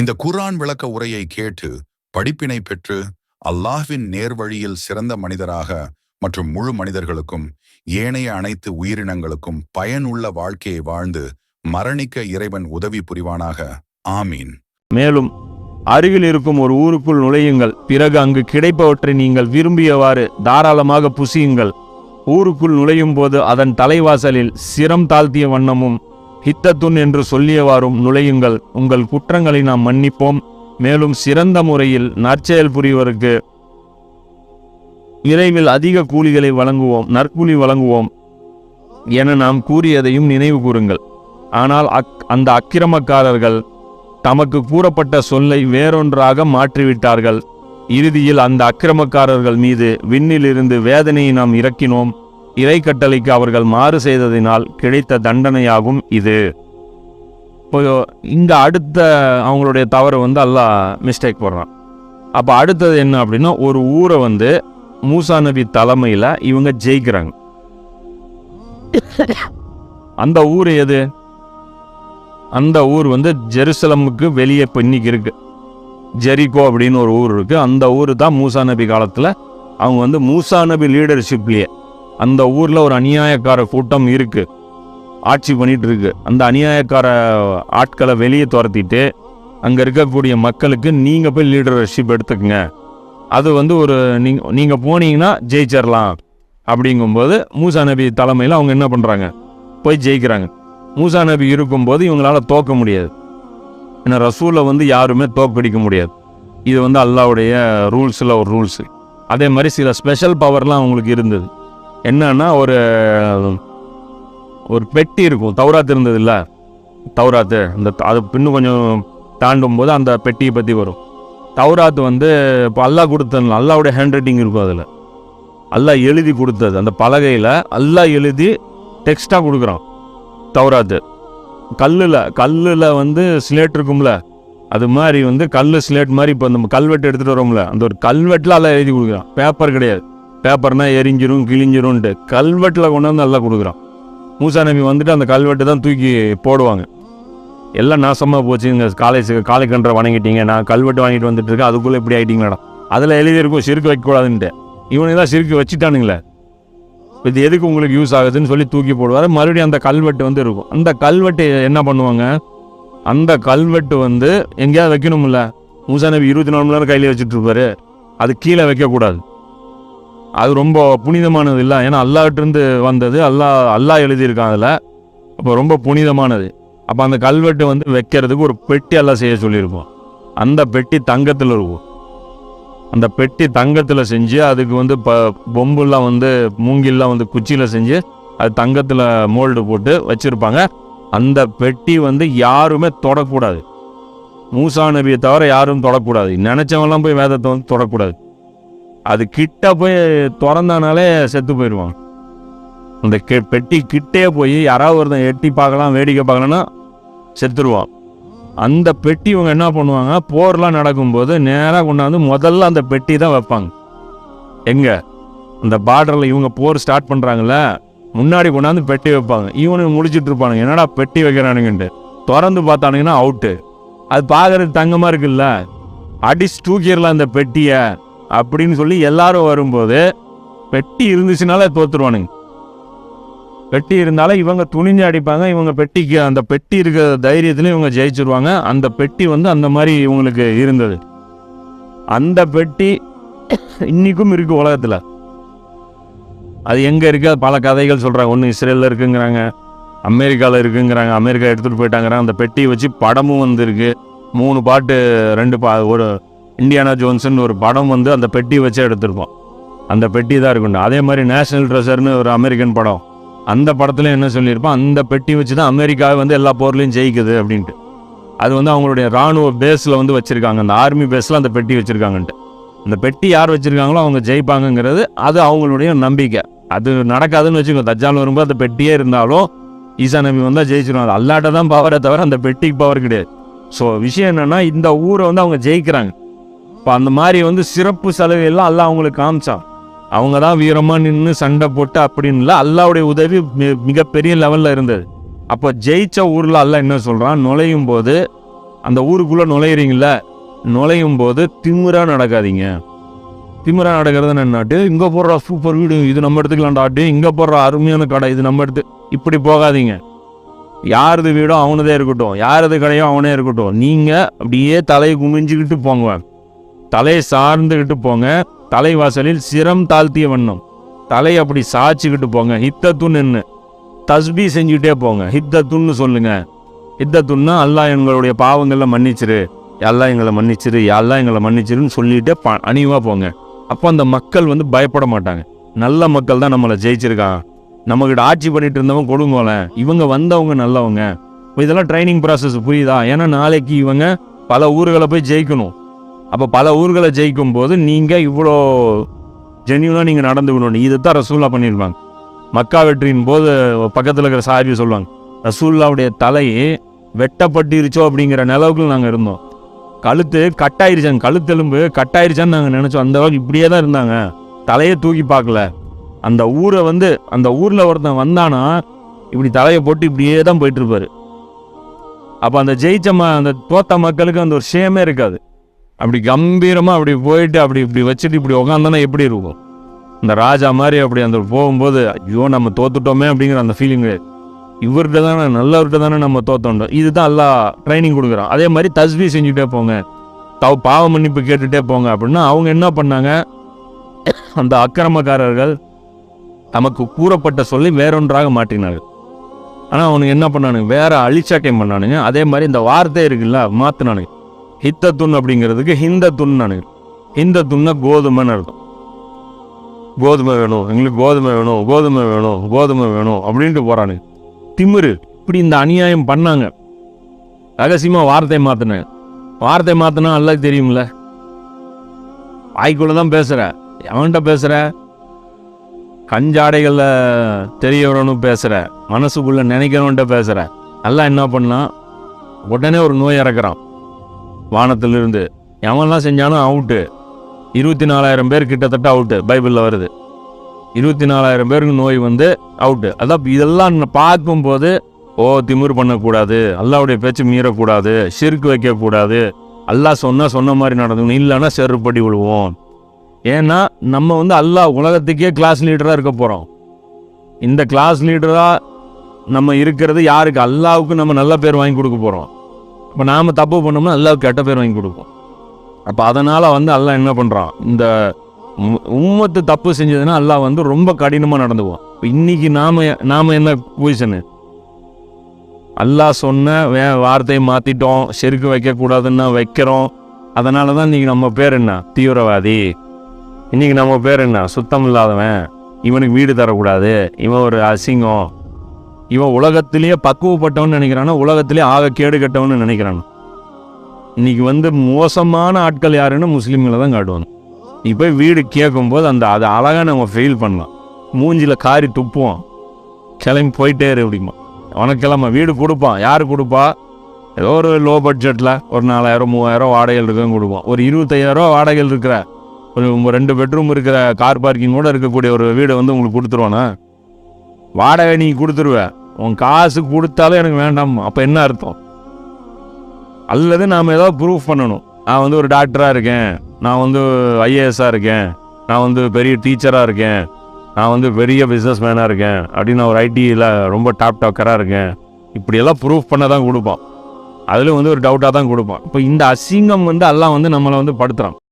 இந்த குர்ஆன் விளக்க உரையை கேட்டு படிப்பினை பெற்று அல்லாஹ்வின் நேர்வழியில் சிறந்த மனிதராக மற்றும் முழு மனிதர்களுக்கும் ஏனைய அனைத்து உயிரினங்களுக்கும் பயனுள்ள வாழ்க்கையை வாழ்ந்து மரணிக்க இறைவன் உதவி புரிவானாக. ஆமீன். மேலும் அருகில் இருக்கும் ஒரு ஊருக்குள் நுழையுங்கள். பிறகு அங்கு கிடைப்பவற்றை நீங்கள் விரும்பியவாறு தாராளமாக புசியுங்கள். ஊருக்குள் நுழையும் போது அதன் தலைவாசலில் சிரம் தாழ்த்திய வண்ணமும் ஹித்தத்துன் என்று சொல்லியவாறும் நுழையுங்கள். உங்கள் குற்றங்களை நாம் மன்னிப்போம். மேலும் சிறந்த முறையில் நற்செயல் புரிவருக்கு விரைவில் அதிக கூலிகளை வழங்குவோம் நற்கூலி வழங்குவோம் என நாம் கூறியதையும் நினைவு கூறுங்கள். ஆனால் அக் அந்த அக்கிரமக்காரர்கள் தமக்கு கூறப்பட்ட சொல்லை வேறொன்றாக மாற்றிவிட்டார்கள். இறுதியில் அந்த அக்கிரமக்காரர்கள் மீது விண்ணிலிருந்து வேதனையை நாம் இறக்கினோம். இறை கட்டளைக்கு அவர்கள் மாறு செய்ததினால் கிடைத்த தண்டனையாகும் இது. இப்போ இங்கே அடுத்த அவங்களுடைய தவறு வந்து அல்லாஹ் மிஸ்டேக் போடுறான். அப்போ அடுத்தது என்ன அப்படின்னா ஒரு ஊரை வந்து மூசா நபி தலைமையில் இவங்க ஜெயிக்கிறாங்க. அந்த ஊர் எது? அந்த ஊர் வந்து ஜெருசலமுக்கு வெளியே இப்போ இன்னைக்கு இருக்கு. ஜெரிகோ அப்படின்னு ஒரு ஊர் இருக்குது அந்த ஊர் தான் மூசா நபி காலத்தில் அவங்க வந்து மூசா நபி லீடர்ஷிப்லேயே அந்த ஊரில் ஒரு அநியாயக்கார கூட்டம் இருக்குது ஆட்சி பண்ணிகிட்டு இருக்கு அந்த அநியாயக்கார ஆட்களை வெளியே துரத்திட்டு அங்கே இருக்கக்கூடிய மக்களுக்கு நீங்கள் போய் லீடர்ஷிப் எடுத்துக்கங்க. அது வந்து ஒரு நீங்கள் நீங்கள் போனீங்கன்னா ஜெயிச்சிடலாம் அப்படிங்கும்போது மூசா நபி தலைமையில் அவங்க என்ன பண்ணுறாங்க போய் ஜெயிக்கிறாங்க. மூசா நபி இருக்கும்போது இவங்களால தோக்க முடியாது. ஏன்னா ரசூலை வந்து யாருமே தோக்கடிக்க முடியாது. இது வந்து அல்லாவுடைய ரூல்ஸில் ஒரு ரூல்ஸு. அதே மாதிரி சில ஸ்பெஷல் பவர்லாம் அவங்களுக்கு இருந்தது. என்னன்னா ஒரு ஒரு பெட்டி இருக்கும். தௌராத்து இருந்தது இல்லை தௌராத்து அந்த அது இன்னும் கொஞ்சம் தாண்டும் போது அந்த பெட்டியை பற்றி வரும். தௌராத்து வந்து இப்போ அல்லா கொடுத்த அல்லாவுடைய ஹேண்ட் ரைட்டிங் இருக்கும் அதில். அல்லா எழுதி கொடுத்தது. அந்த பலகையில் அல்லா எழுதி டெக்ஸ்ட்டாக கொடுக்குறான். தௌராத்து. கல்லில் கல்லில் வந்து ஸ்லேட் இருக்கும்ல? அது மாதிரி வந்து கல் ஸ்லேட் மாதிரி இப்போ நம்ம கல்வெட்டு எடுத்துகிட்டு வரோம்ல? அந்த ஒரு கல்வெட்டில் எல்லாம் எழுதி கொடுக்குறான். பேப்பர் கிடையாது. பேப்பர்னால் எரிஞ்சிரும் கிழிஞ்சிரும்ன்ட்டு கல்வெட்டில் கொண்டு வந்து நல்லா கொடுக்குறான். மூசா நபி வந்துட்டு அந்த கல்வெட்டு தான் தூக்கி போடுவாங்க. எல்லாம் நாசமாக போச்சு இங்கே காலேஜ் காலை கன்ற வணங்கிட்டீங்க. நான் கல்வெட்டு வாங்கிட்டு வந்துட்டு இருக்கேன். அதுக்குள்ளே இப்படி ஆகிட்டீங்க அதில் எழுதியிருக்கும் சிறுக்கு வைக்கக்கூடாதுன்ட்டு. இவனை தான் சிறுக்கு வச்சுட்டானுங்களே. இது எதுக்கு உங்களுக்கு யூஸ் ஆகுதுன்னு சொல்லி தூக்கி போடுவார். மறுபடியும் அந்த கல்வெட்டு வந்து இருக்கும். அந்த கல்வெட்டு என்ன பண்ணுவாங்க? அந்த கல்வெட்டு வந்து எங்கேயாவது வைக்கணும்ல? மூசா நபி இருபத்தி நாலு மணி நேரம் கையில் வச்சுட்டு இருப்பாரு. அது கீழே வைக்கக்கூடாது. அது ரொம்ப புனிதமானது இல்லை. ஏன்னா அல்லாட்டிருந்து வந்தது. அல்லாஹ் அல்லாஹ் எழுதியிருக்கான் அதில். அப்போ ரொம்ப புனிதமானது. அப்போ அந்த கல்வெட்டு வந்து வைக்கிறதுக்கு ஒரு பெட்டி எல்லாம் செய்ய சொல்லியிருப்போம் அந்த பெட்டி தங்கத்தில் இருக்கும். அந்த பெட்டி தங்கத்தில் செஞ்சு அதுக்கு வந்து ப பொம்புலாம் வந்து மூங்கில்லாம் வந்து குச்சியில் செஞ்சு அது தங்கத்தில் மோல்டு போட்டு வச்சுருப்பாங்க. அந்த பெட்டி வந்து யாருமே தொடக்கூடாது. மூசா நபியை தவிர யாரும் தொடக்கூடாது. நினச்சவங்களாம் போய் வேதத்தை வந்து தொடக்கூடாது. அது கிட்ட போய் திறந்தானாலே செத்து போயிடுவான். அந்த கெ- பெட்டி கிட்டே போய் யாராவது ஒருத்தன் எட்டி பார்க்கலாம் வேடிக்கை பார்க்கலன்னா செத்துருவான். அந்த பெட்டி இவங்க என்ன பண்ணுவாங்க போர்லாம் நடக்கும்போது நேராக கொண்டாந்து முதல்ல அந்த பெட்டி தான் வைப்பாங்க. எங்கே? அந்த பார்டரில் இவங்க போர் ஸ்டார்ட் பண்ணுறாங்கல்ல முன்னாடி கொண்டாந்து பெட்டி வைப்பாங்க. இவனுக்கு முடிச்சுட்டு இருப்பானுங்க என்னடா பெட்டி வைக்கிறானுங்கன்ட்டு. திறந்து பார்த்தானுங்கன்னா அவுட்டு அது பார்க்குறது தங்கமாக இருக்குல்ல? அடிச்சு தூக்கிடலாம் அந்த பெட்டியை. அப்படின்னு சொல்லி எல்லாரும் வரும்போது பெட்டி இருந்துச்சுனாலே தோத்துருவானுங்க. பெட்டி இருந்தாலும் இவங்க துணிஞ்சு அடிப்பாங்க இவங்க பெட்டிக்கு அந்த பெட்டி இருக்கிற தைரியத்துல இவங்க ஜெயிச்சிருவாங்க. அந்த பெட்டி வந்து அந்த மாதிரி இவங்களுக்கு இருந்தது. அந்த பெட்டி இன்றைக்கும் இருக்குது உலகத்தில். அது எங்கே இருக்குது பல கதைகள் சொல்கிறாங்க ஒன்று இஸ்ரேலில் இருக்குங்கிறாங்க அமெரிக்காவில் இருக்குங்கிறாங்க அமெரிக்கா எடுத்துகிட்டு போயிட்டாங்கிறாங்க. அந்த பெட்டியை வச்சு படமும் வந்திருக்கு. மூணு பாட்டு ரெண்டு பா ஒரு இந்தியானா ஜோன்ஸ்னு ஒரு படம் வந்து அந்த பெட்டி வச்சே எடுத்திருப்போம். அந்த பெட்டி தான் இருக்கணும் அதே மாதிரி நேஷனல் ட்ரெஷர்னு ஒரு அமெரிக்கன் படம். அந்த படத்தில் என்ன சொல்லியிருப்பான் அந்த பெட்டி வச்சு தான் அமெரிக்காவை வந்து எல்லா போர்லையும் ஜெயிக்குது அப்படின்ட்டு. அது வந்து அவங்களுடைய ராணுவ பேஸில் வந்து வச்சுருக்காங்க. அந்த ஆர்மி பேஸில் அந்த பெட்டி வச்சுருக்காங்கன்ட்டு. அந்த பெட்டி யார் வச்சுருக்காங்களோ அவங்க ஜெயிப்பாங்கங்கிறது அது அவங்களுடைய நம்பிக்கை. அது நடக்காதுன்னு வச்சுக்கோ தஜ்ஜால் வரும்போது அந்த பெட்டியே இருந்தாலும் ஈசா நபி வந்தால் ஜெயிச்சிடும் அது அல்லாட்ட தான் பவரை தவிர அந்த பெட்டிக்கு பவர் கிடையாது. ஸோ விஷயம் என்னென்னா இந்த ஊரை வந்து அவங்க ஜெயிக்கிறாங்க. இப்போ அந்த மாதிரி வந்து சிறப்பு சலுகையெல்லாம் அல்லா அவங்களுக்கு காமிச்சான் அவங்க தான் வீரமாக நின்று சண்டை போட்டு அப்படின்னு இல்லை அல்லாவுடைய உதவி மிகப்பெரிய லெவலில் இருந்தது. அப்போ ஜெயிச்ச ஊரில் அல்லா என்ன சொல்கிறான் நுழையும் போது அந்த ஊருக்குள்ளே நுழையிறீங்கள நுழையும் போது திமுறாக நடக்காதீங்க. திமிரா நடக்கிறது என்னாட்டு இங்கே போடுற சூப்பர் வீடு இது நம்ம எடுத்துக்கலாம்டாட்டு இங்கே போடுற அருமையான கடை இது நம்ம எடுத்து இப்படி போகாதீங்க. யாரது வீடோ அவனதே இருக்கட்டும் யாரது கடையோ அவனே இருக்கட்டும். நீங்கள் அப்படியே தலையை குமிஞ்சுக்கிட்டு போங்க. தலையை சார்ந்துக்கிட்டு போங்க. தலைவாசலில் சிரம் தாழ்த்திய வண்ணம். தலையை அப்படி சாய்ச்சிக்கிட்டு போங்க. ஹித்தத்துன்னு தஸ்பி செஞ்சுக்கிட்டே போங்க. ஹித்தத்துன்னு சொல்லுங்க. ஹித்தத்துன்னா அல்லாஹ் எங்களுடைய பாவங்களை மன்னிச்சிரு. எல்லாம் எங்களை மன்னிச்சிரு. எல்லாம் எங்களை மன்னிச்சிருன்னு சொல்லிட்டு ப அணிவாக போங்க. அப்போ அந்த மக்கள் வந்து பயப்பட மாட்டாங்க. நல்ல மக்கள் தான் நம்மளை ஜெயிச்சிருக்கான். நம்மக்கிட்ட ஆட்சி பண்ணிட்டு இருந்தவங்க கொடுங்கோல இவங்க வந்தவங்க நல்லவங்க. இதெல்லாம் ட்ரைனிங் ப்ராசஸ் புரியுதா? ஏன்னா நாளைக்கு இவங்க பல ஊர்களை போய் ஜெயிக்கணும். அப்போ பல ஊர்களை ஜெயிக்கும் போது நீங்கள் இவ்வளோ ஜென்யூனாக நீங்கள் நடந்துக்கணும் இதை தான் ரசூல்லா பண்ணியிருப்பாங்க. மக்கா வெற்றியின் போது பக்கத்தில் இருக்கிற சாஹிபி சொல்லுவாங்க ரசூல்லாவுடைய தலை வெட்டப்பட்டிருச்சோ அப்படிங்கிற நிலவுக்கு நாங்கள் இருந்தோம். கழுத்து கட்டாயிருச்சாங்க கழுத்தெலும்பு கட்டாயிருச்சான்னு நாங்கள் நினச்சோம். அந்த அளவுக்கு இப்படியே தான் இருந்தாங்க. தலையை தூக்கி பார்க்கல. அந்த ஊரை வந்து அந்த ஊரில் ஒருத்தன் வந்தானா இப்படி தலையை போட்டு இப்படியே தான் போயிட்டுருப்பார் அப்போ அந்த ஜெயிச்ச ம அந்த தோத்த மக்களுக்கு அந்த ஒரு ஷேமே இருக்காது. அப்படி கம்பீரமாக அப்படி போயிட்டு அப்படி இப்படி வச்சுட்டு இப்படி உக்காந்தோன்னா எப்படி இருக்கும்? இந்த ராஜா மாதிரி அப்படி அந்த போகும்போது ஐயோ நம்ம தோத்துட்டோமே அப்படிங்கிற அந்த ஃபீலிங் இவர்கிட்ட தானே நல்லவர்கிட்ட தானே நம்ம தோத்தோண்டோம் இதுதான் எல்லா ட்ரைனிங் கொடுக்குறோம் அதே மாதிரி தஸ்பி செஞ்சுட்டே போங்க. தவ பாவ மன்னிப்பு கேட்டுட்டே போங்க அப்படின்னா அவங்க என்ன பண்ணாங்க? அந்த அக்கிரமக்காரர்கள் நமக்கு கூறப்பட்ட சொல்லி வேறொன்றாக மாற்றினார்கள். ஆனால் அவனுக்கு என்ன பண்ணானுங்க? வேற அழிச்சாட்டை பண்ணானுங்க. அதே மாதிரி இந்த வார்த்தை இருக்குல்ல மாற்றினானுங்க ஹித்தத்துன் அப்படிங்கிறதுக்கு ஹிந்தத்துன்னானுங்க ஹிந்தத்துன்னா கோதுமைன்னு அர்த்தம். கோதுமை வேணும் எங்களுக்கு கோதுமை வேணும் கோதுமை வேணும் கோதுமை வேணும் அப்படின்ட்டு போகிறானு திமிரு. இப்படி இந்த அநியாயம் பண்ணாங்க. ரகசியமாக வார்த்தையை மாற்றினேன் வார்த்தை மாற்றினா நல்லா தெரியும்ல. வாய்க்குள்ள தான் பேசுகிற எவன்கிட்ட பேசுகிற கஞ்சாடைகளில் தெரியவரனு பேசுகிற மனசுக்குள்ளே நினைக்கிறவன்ட்ட பேசுகிற நல்லா என்ன பண்ணான் உடனே ஒரு நோய் இறக்குறான். வானத்திலிருந்து. எவன்லாம் செஞ்சாலும் அவுட்டு இருபத்தி நாலாயிரம் பேர் கிட்டத்தட்ட அவுட்டு பைபிளில் வருது. இருபத்தி நாலாயிரம் பேருக்கு நோய் வந்து அவுட்டு அதான் இதெல்லாம் நான் பார்க்கும்போது ஓ திமிர் பண்ணக்கூடாது அல்லாவுடைய பேச்சு மீறக்கூடாது சிறுக்கு வைக்கக்கூடாது அல்லாஹ் சொன்னால் சொன்ன மாதிரி நடந்துக்கணும் இல்லைன்னா செருப்படி விழுவோம். ஏன்னா நம்ம வந்து அல்லாஹ் உலகத்துக்கே கிளாஸ் லீடராக இருக்க போகிறோம் இந்த கிளாஸ் லீடராக நம்ம இருக்கிறது யாருக்கு? அல்லாவுக்கு நம்ம நல்ல பேர் வாங்கி கொடுக்க போகிறோம் இப்போ நாம் தப்பு பண்ணோம்னா அல்லாவுக்கு கெட்ட பேர் வாங்கி கொடுப்போம். அப்போ அதனால் வந்து அல்லா என்ன பண்ணுறான் இந்த உம்மத்து தப்பு செஞ்சதுன்னா அல்லாஹ் வந்து ரொம்ப கடினமாக நடந்துவோம் இப்போ இன்னைக்கு நாம் நாம என்ன பொசிஷனு அல்லாஹ் சொன்ன வே வார்த்தையை மாற்றிட்டோம் செருக்கு வைக்கக்கூடாதுன்னா வைக்கிறோம். அதனால தான் இன்றைக்கி நம்ம பேர் என்ன? தீவிரவாதி. இன்றைக்கி நம்ம பேர் என்ன? சுத்தம் இல்லாதவன் இவனுக்கு வீடு தரக்கூடாது. இவன் ஒரு அசிங்கம். இவன் உலகத்திலேயே பக்குவப்பட்டவன் நினைக்கிறானா உலகத்திலே ஆக கேடு கெட்டவன்னு நினைக்கிறான். இன்னைக்கு வந்து மோசமான ஆட்கள் யாருன்னு முஸ்லீம்களை தான் காட்டுவாங்க. நீ போய் வீடு கேட்கும்போது அந்த அதை அழகாக நம்ம ஃபெயில் பண்ணலாம். மூஞ்சியில் காரி துப்புவோம் கிளம்பி போயிட்டே இரு அப்படிமா கிளம்ப வீடு கொடுப்பான். யார் கொடுப்பா? ஏதோ ஒரு லோ பட்ஜெட்டில் ஒரு நாலாயிரம் மூவாயிரம் வாடகைகள் இருக்குன்னு கொடுப்போம் ஒரு இருபத்தையாயிரம் வாடகைகள் இருக்கிற ஒரு ரெண்டு பெட்ரூம் இருக்கிற கார் பார்க்கிங் கூட இருக்கக்கூடிய ஒரு வீடை வந்து உங்களுக்கு கொடுத்துருவானா? வாடகை நீ கொடுத்துருவ. உன் காசு கொடுத்தாலும் எனக்கு வேண்டாம். அப்போ என்ன அர்த்தம்? அல்லது நாம் ஏதாவது ப்ரூஃப் பண்ணணும். நான் வந்து ஒரு டாக்டராக இருக்கேன். நான் வந்து ஐஏஎஸ்ஸாக இருக்கேன். நான் வந்து பெரிய டீச்சராக இருக்கேன். நான் வந்து பெரிய பிஸ்னஸ் மேனாக இருக்கேன். அப்படின்னு நான் ஒரு ஐடியில் ரொம்ப டாப் டாக்கராக இருக்கேன். இப்படியெல்லாம் ப்ரூஃப் பண்ண தான் கொடுப்பான். அதில் வந்து ஒரு டவுட்டாக தான் கொடுப்பான். இப்போ இந்த அசிங்கம் வந்து எல்லாம் வந்து நம்மளை வந்து படுத்துகிறான்